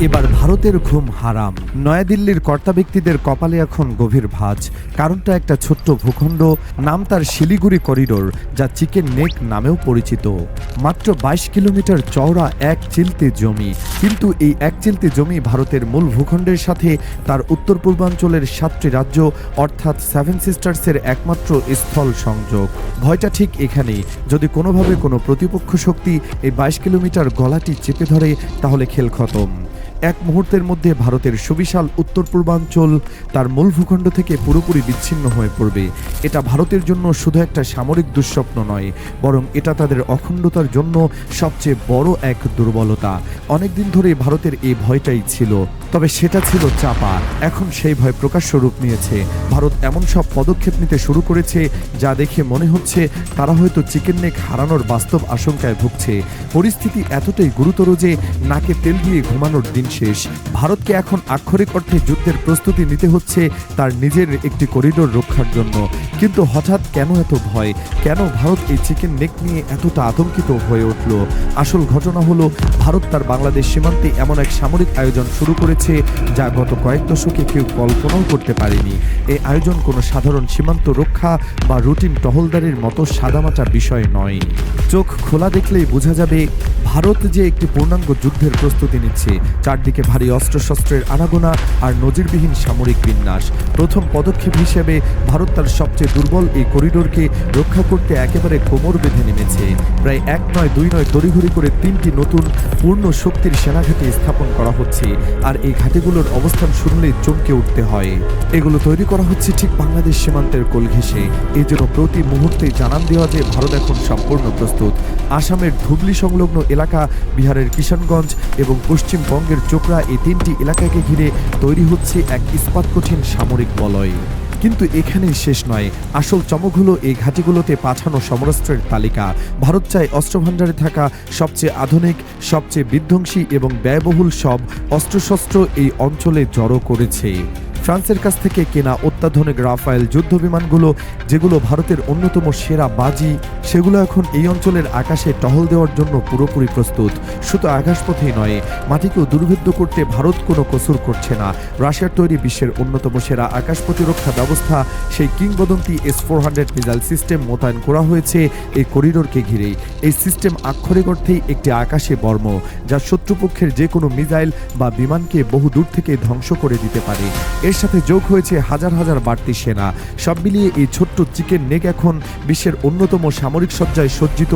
এবার ভারতের ঘুম হারাম। নয়াদিল্লির কর্তা ব্যক্তিদের কপালে এখন গভীর ভাঁজ। কারণটা একটা ছোট্ট ভূখণ্ড, নাম তার শিলিগুড়ি করিডোর, যা চিকেন নেক নামেও পরিচিত। মাত্র বাইশ কিলোমিটার চওড়া এক চিলতে জমি। কিন্তু এই এক চিলতে জমি ভারতের মূল ভূখণ্ডের সাথে তার উত্তর পূর্বাঞ্চলের সাতটি রাজ্য, অর্থাৎ সেভেন সিস্টার্সের একমাত্র স্থল সংযোগ। ভয়টা ঠিক এখানেই। যদি কোনোভাবে কোনো প্রতিপক্ষ শক্তি এই বাইশ কিলোমিটার গলাটি চেপে ধরে, তাহলে খেল খতম। এক মুহূর্তের মধ্যে ভারতের সুবিশাল উত্তর পূর্বাঞ্চল তার মূল ভূখণ্ড থেকে পুরোপুরি বিচ্ছিন্ন হয়ে পড়বে। এটা ভারতের জন্য শুধু একটা সামরিক দুঃস্বপ্ন নয়, বরং এটা তাদের অখণ্ডতার জন্য সবচেয়ে বড় এক দুর্বলতা। অনেকদিন ধরে ভারতের এই ভয়টাই ছিল, তবে সেটা ছিল চাপা। এখন সেই ভয় প্রকাশ্য রূপ নিয়েছে। ভারত এমন সব পদক্ষেপ নিতে শুরু করেছে, যা দেখে মনে হচ্ছে তারা হয়তো চিকেন নেক হারানোর বাস্তব আশঙ্কায় ভুগছে। পরিস্থিতি এতটাই গুরুতর যে নাকে তেল দিয়ে ঘুমানোর দিন শেষ। ভারতকে এখন আক্ষরিক অর্থে যুদ্ধের প্রস্তুতি নিতে হচ্ছে তার নিজের একটি করিডোর রক্ষার জন্য। কিন্তু হঠাৎ কেন এত ভয়? কেন ভারত এই চিকেন নেক নিয়ে এতটা আতঙ্কিত হয়ে উঠল? আসল ঘটনা হলো, ভারত তার বাংলাদেশ সীমান্তে এমন এক সামরিক আয়োজন শুরু করেছে যা গত কয়েক দশকে কেউ কল্পনাও করতে পারেনি। এই আয়োজন কোনো সাধারণ সীমান্ত রক্ষা বা রুটিন টহলদারির মতো সাদামাটা বিষয় নয়। চোখ খোলা দেখলেই বোঝা যাবে, ভারত যে একটি পূর্ণাঙ্গ যুদ্ধের প্রস্তুতি নিচ্ছে চারদিকে ভারী অস্ত্রশস্ত্রের আনাগোনা আর নজিরবিহীন সামরিক বিন্যাস। প্রথম পদক্ষেপ হিসেবে ভারত তার সবচেয়ে দুর্বল এই করিডোরকে রক্ষা করতে একেবারে কোমর বেঁধে নেমেছে। প্রায় এক নয়, দুই নয় তড়িঘড়ি করে তিনটি নতুন পূর্ণ শক্তির সেনাঘাঁটি স্থাপন করা হচ্ছে আর এই ঘাটিগুলোর অবস্থান শুনলেই চমকে উঠতে হয়। এগুলো তৈরি করা হচ্ছে ঠিক বাংলাদেশ সীমান্তের কোল ঘেঁষে। এই জন্য প্রতি মুহূর্তে জানান দেওয়া যে ভারত এখন সম্পূর্ণ প্রস্তুত। আসামের ধুবলি সংলগ্ন এলাকা বিহারের কিষানগঞ্জ এবং পশ্চিমবঙ্গের চোপড়া এই তিনটি এলাকাকে ঘিরে তৈরি হচ্ছে এক ইস্পাত কঠিন সামরিক বলয়। কিন্তু এখানেই শেষ নয়। আসল চমক হলো এই ঘাঁটিগুলোতে পাঠানো সমরাস্ত্রের তালিকা। ভারত চায় অস্ত্রভাণ্ডারে থাকা সবচেয়ে আধুনিক, সবচেয়ে বিধ্বংসী এবং ব্যয়বহুল সব অস্ত্রশস্ত্র এই অঞ্চলে জড়ো করেছে। ফ্রান্সের কাছ থেকে কেনা অত্যাধুনিক রাফায়েল যুদ্ধ বিমানগুলো যেগুলো ভারতের অন্যতম সেরা বাজি, সেগুলো এখন এই অঞ্চলের আকাশে টহল দেওয়ার জন্য পুরোপুরি প্রস্তুত। শুধু আকাশপথেই নয়, মাটিকেও দুর্ভেদ্য করতে ভারত কোনো কসুর করছে না। রাশিয়ার তৈরি বিশ্বের অন্যতম সেরা আকাশ প্রতিরক্ষা ব্যবস্থা, সেই কিংবদন্তি S four hundred missile system মোতায়েন করা হয়েছে এই করিডোরকে ঘিরেই। এই সিস্টেম আক্ষরিক অর্থেই একটি আকাশে বর্ম, যা শত্রুপক্ষের যে কোনো মিসাইল বা বিমানকে বহু দূর থেকে ধ্বংস করে দিতে পারে। এর সাথে যোগ হয়েছে হাজার হাজার বাড়তি সেনা। সব মিলিয়ে এই ছোট্ট চিকেন নেক এখন বিশ্বের অন্যতম সামরিক সজ্জায় সজ্জিত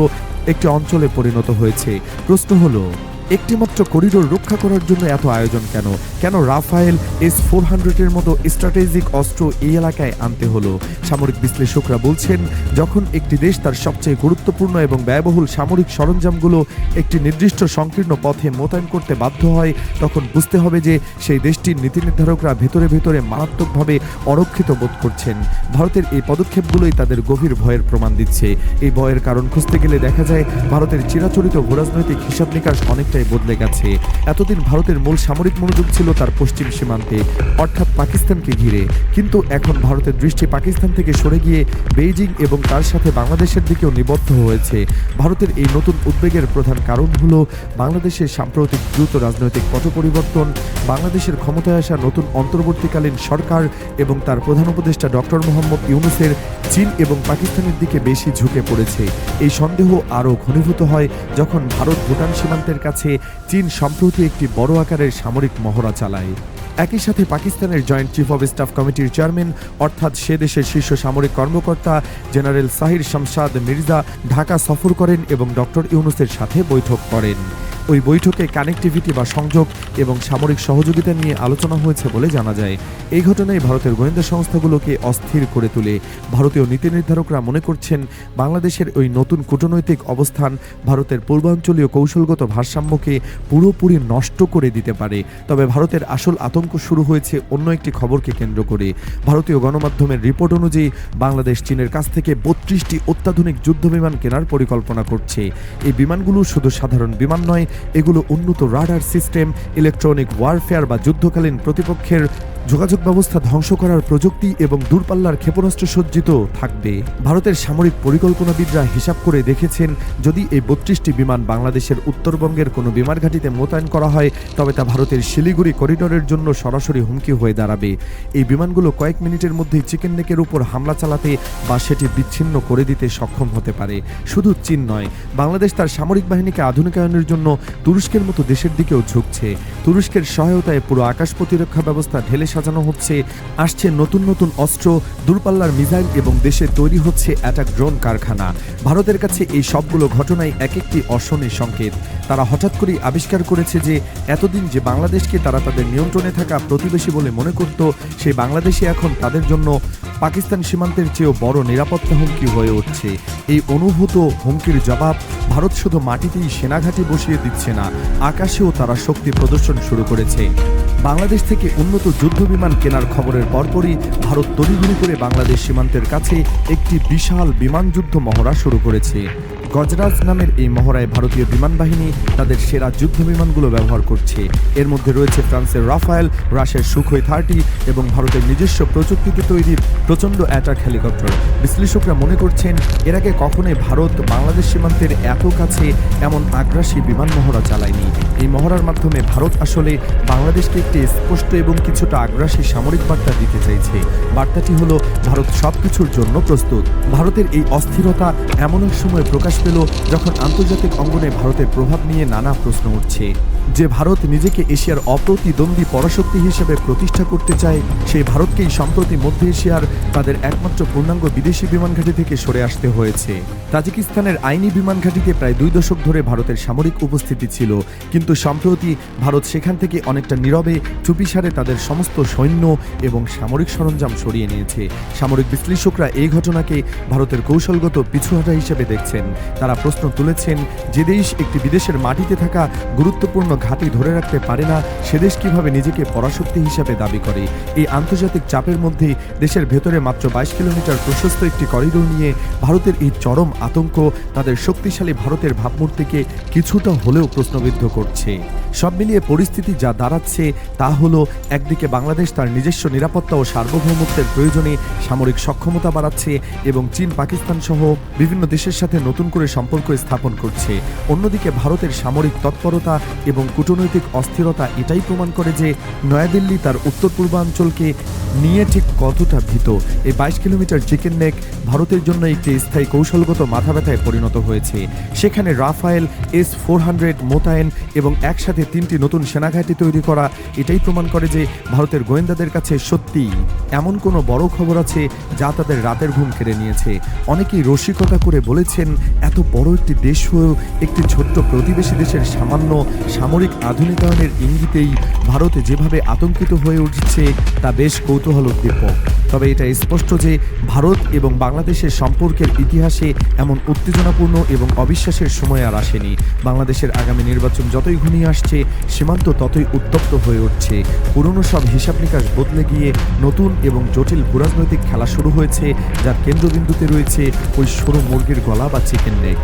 একটি অঞ্চলে পরিণত হয়েছে। প্রশ্ন হলো একটিমাত্র করিডোর রক্ষা করার জন্য এত আয়োজন কেন? কেন রাফায়েল এস ফোর হান্ড্রেডের মতো স্ট্র্যাটেজিক অস্ত্র এই এলাকায় আনতে হলো? সামরিক বিশ্লেষকরা বলছেন, যখন একটি দেশ তার সবচেয়ে গুরুত্বপূর্ণ এবং ব্যয়বহুল সামরিক সরঞ্জামগুলো একটি নির্দিষ্ট সংকীর্ণ পথে মোতায়েন করতে বাধ্য হয়, তখন বুঝতে হবে যে সেই দেশটির নীতি নির্ধারকরা ভেতরে ভেতরে মারাত্মকভাবে অরক্ষিত বোধ করছেন। ভারতের এই পদক্ষেপগুলোই তাদের গভীর ভয়ের প্রমাণ দিচ্ছে। এই ভয়ের কারণ খুঁজতে গেলে দেখা যায়, ভারতের চিরাচরিত ভূরাজনৈতিক হিসাব নিকাশ অনেকটাই বদলে গেছে। এতদিন ভারতের মূল সামরিক মনোযোগ ছিল তার পশ্চিম সীমান্তে। অর্থাৎ পাকিস্তানকে ঘিরে। কিন্তু এখন ভারতের দৃষ্টি পাকিস্তান থেকে সরে গিয়ে বেইজিং এবং তার সাথে বাংলাদেশের দিকেও নিবদ্ধ হয়েছে। ভারতের এই নতুন উদ্বেগের প্রধান কারণ হলো বাংলাদেশের সাম্প্রতিক দ্রুত রাজনৈতিক পট পরিবর্তন বাংলাদেশের ক্ষমতায় আসা নতুন অন্তর্বর্তীকালীন সরকার এবং তার প্রধান উপদেষ্টা ডক্টর মোহাম্মদ ইউনুসের চীন এবং পাকিস্তানের দিকে বেশি ঝুঁকে পড়েছে। এই সন্দেহ আরও ঘনীভূত হয় যখন ভারত ভুটান সীমান্তের কাছে চীন সম্প্রতি একটি বড় আকারের সামরিক মহড়া চালায়। একই সাথে পাকিস্তানের জয়েন্ট চিফ অব স্টাফ কমিটির চেয়ারম্যান, অর্থাৎ সে দেশের শীর্ষ সামরিক কর্মকর্তা, জেনারেল সাহির শামসাদ মির্জা ঢাকা সফর করেন এবং ডক্টর ইউনুসের সাথে বৈঠক করেন। ওই বৈঠকে কানেক্টিভিটি বা সংযোগ এবং সামরিক সহযোগিতা নিয়ে আলোচনা হয়েছে বলে জানা যায়। এই ঘটনায় ভারতের গোয়েন্দা সংস্থাগুলোকে অস্থির করে তোলে। ভারতীয় নীতি নির্ধারকরা মনে করছেন, বাংলাদেশের ওই নতুন কূটনৈতিক অবস্থান ভারতের পূর্বাঞ্চলীয় কৌশলগত ভারসাম্যকে পুরোপুরি নষ্ট করে দিতে পারে। তবে ভারতের আসল আতঙ্ক শুরু হয়েছে অন্য একটি খবরকে কেন্দ্র করে। ভারতীয় গণমাধ্যমের রিপোর্ট অনুযায়ী বাংলাদেশ চীনের কাছ থেকে বত্রিশটি অত্যাধুনিক যুদ্ধ বিমান কেনার পরিকল্পনা করছে। এই বিমানগুলো শুধু সাধারণ বিমান নয় এগুলো উন্নত রাডার সিস্টেম ইলেকট্রনিক ওয়ারফেয়ার বা যুদ্ধকালীন প্রতিপক্ষের যোগাযোগ ব্যবস্থা ধ্বংস করার প্রযুক্তি এবং দূরপাল্লার ক্ষেপণাস্ত্র সজ্জিত থাকবে। ভারতের সামরিক পরিকল্পনাবিদরা হিসাব করে দেখেছেন, যদি এই বত্রিশটি বিমান বাংলাদেশের উত্তরবঙ্গের কোনো বিমান ঘাঁটিতে মোতায়েন করা হয়, তবে তা ভারতের শিলিগুড়ি করিডোরের জন্য সরাসরি হুমকি হয়ে দাঁড়াবে। এই বিমানগুলো কয়েক মিনিটের মধ্যেই চিকেন নেকের উপর হামলা চালাতে বা সেটি বিচ্ছিন্ন করে দিতে সক্ষম হতে পারে। শুধু চীন নয়, বাংলাদেশ তার সামরিক বাহিনীকে আধুনিকায়নের জন্য তুরস্কের মতো দেশের দিকেও ঝুঁকছে। তুরস্কের সহায়তায় পুরো আকাশ প্রতিরক্ষা ব্যবস্থা ঢেলে সাজানো হচ্ছে, আসছে নতুন নতুন অস্ত্র, দূরপাল্লার মিসাইল এবং দেশে তৈরি হচ্ছে অ্যাটাক ড্রোন কারখানা। ভারতের কাছে এই সবগুলো ঘটনাই এক একটি অশনের সংকেত। তারা হঠাৎ করেই আবিষ্কার করেছে যে, এতদিন যে বাংলাদেশকে তারা তাদের নিয়ন্ত্রণে থাকা প্রতিবেশী বলে মনে করত সেই বাংলাদেশে এখন তাদের জন্য পাকিস্তান সীমান্তের চেয়েও বড় নিরাপত্তা হুমকি হয়ে উঠছে। এই অনুভূত হুমকির জবাব ভারত শুধু মাটিতেই সেনাঘাঁটি বসিয়ে দিচ্ছে না, আকাশেও তারা শক্তি প্রদর্শন শুরু করেছে। বাংলাদেশ থেকে উন্নত যুদ্ধ বিমান কেনার খবরের পরপরই ভারত তড়িঘড়ি করে বাংলাদেশ সীমান্তের কাছে একটি বিশাল বিমান যুদ্ধ মহড়া শুরু করেছে। গজরাজ নামের এই মহড়ায় ভারতীয় বিমান বাহিনী তাদের সেরা যুদ্ধ বিমানগুলো ব্যবহার করছে। এর মধ্যে রয়েছে ফ্রান্সের রাফায়েল, রাশিয়ার সুখোই থার্টি এবং ভারতের নিজস্ব প্রযুক্তিতে তৈরি প্রচণ্ড অ্যাটাক হেলিকপ্টার। বিশ্লেষকরা মনে করছেন, এর আগে কখনোই ভারত বাংলাদেশ সীমান্তের এত কাছে এমন আগ্রাসী বিমান মহড়া চালায়নি। এই মহড়ার মাধ্যমে ভারত আসলে বাংলাদেশকে একটি স্পষ্ট এবং কিছুটা আগ্রাসী সামরিক বার্তা দিতে চাইছে। বার্তাটি হলো, ভারত সবকিছুর জন্য প্রস্তুত। ভারতের এই অস্থিরতা এমন এক সময় প্রকাশ পেল যখন আন্তর্জাতিক অঙ্গনে ভারতের প্রভাব নিয়ে নানা প্রশ্ন উঠছে। যে ভারত নিজেকে এশিয়ার অপ্রতিদ্বন্দ্বী পরাশক্তি হিসেবে প্রতিষ্ঠা করতে চায়, সেই ভারতকেই সম্প্রতি মধ্য এশিয়ার তাদের একমাত্র পূর্ণাঙ্গ বিদেশি বিমান ঘাঁটি থেকে সরে আসতে হয়েছে। তাজিকিস্তানের আইনি বিমান ঘাঁটিতে প্রায় দুই দশক ধরে ভারতের সামরিক উপস্থিতি ছিল, কিন্তু সম্প্রতি ভারত সেখান থেকে অনেকটা নীরবে চুপিসারে তাদের সমস্ত সৈন্য এবং সামরিক সরঞ্জাম সরিয়ে নিয়েছে। সামরিক বিশ্লেষকরা এই ঘটনাকে ভারতের কৌশলগত পিছুহাটা হিসেবে দেখছেন। তারা প্রশ্ন তুলেছেন, যে দেশ একটি বিদেশের মাটিতে থাকা গুরুত্বপূর্ণ ঘাঁটি ধরে রাখতে পারে না, সে দেশ কীভাবে নিজেকে পরাশক্তি হিসাবে দাবি করে? এই আন্তর্জাতিক চাপের মধ্যে দেশের ভেতরে মাত্র বাইশ কিলোমিটার প্রশস্ত একটি করিডোর নিয়ে ভারতের এই চরম আতঙ্ক তাদের শক্তিশালী ভারতের ভাবমূর্তিকে কিছুটা হলেও প্রশ্নবিদ্ধ করছে। সব মিলিয়ে পরিস্থিতি যা দাঁড়াচ্ছে তা হলো, একদিকে বাংলাদেশ তার নিজস্ব নিরাপত্তা ও সার্বভৌমত্বের প্রয়োজনে সামরিক সক্ষমতা বাড়াচ্ছে এবং চীন, পাকিস্তান সহ বিভিন্ন দেশের সাথে নতুন করে সম্পর্ক স্থাপন করছে। অন্যদিকে ভারতের সামরিক তৎপরতা এবং কূটনৈতিক অস্থিরতা এটাই প্রমাণ করে যে নয়াদিল্লি তার উত্তর পূর্বাঞ্চলকে নিয়ে ঠিক কতটা ভীত। এই বাইশ কিলোমিটার চিকেন নেক ভারতের জন্য একটি স্থায়ী কৌশলগত মাথা ব্যথায় পরিণত হয়েছে। সেখানে রাফায়েল, এস ফোর হান্ড্রেড, মোতায়েন এবং একসাথে তিনটি নতুন সেনাঘাঁটি তৈরি করা এটাই প্রমাণ করে যে ভারতের গোয়েন্দাদের কাছে সত্যি এমন কোনো বড় খবর আছে যা তাদের রাতের ঘুম কেড়ে নিয়েছে। অনেকেই রসিকতা করে বলেছেন, এত বড় একটি দেশ হয়েও একটি ছোট্ট প্রতিবেশী দেশের সামান্য সামরিক আধুনিকায়নের ইঙ্গিতেই ভারত যেভাবে আতঙ্কিত হয়ে উঠছে, তা বেশ কৌতূহল উদ্দীপক তবে এটা স্পষ্ট যে ভারত এবং বাংলাদেশের সম্পর্কের ইতিহাসে এমন উত্তেজনাপূর্ণ এবং অবিশ্বাসের সময় আর আসেনি। বাংলাদেশের আগামী নির্বাচন যতই ঘনিয়ে আসছে, সীমান্ত ততই উত্তপ্ত হয়ে উঠছে। পুরনো সব হিসাব নিকাশ বদলে গিয়ে নতুন এবং জটিল ভূরাজনৈতিক খেলা শুরু হয়েছে, যার কেন্দ্রবিন্দুতে রয়েছে ওই সরু মুরগির গলা বা চিকেন নেক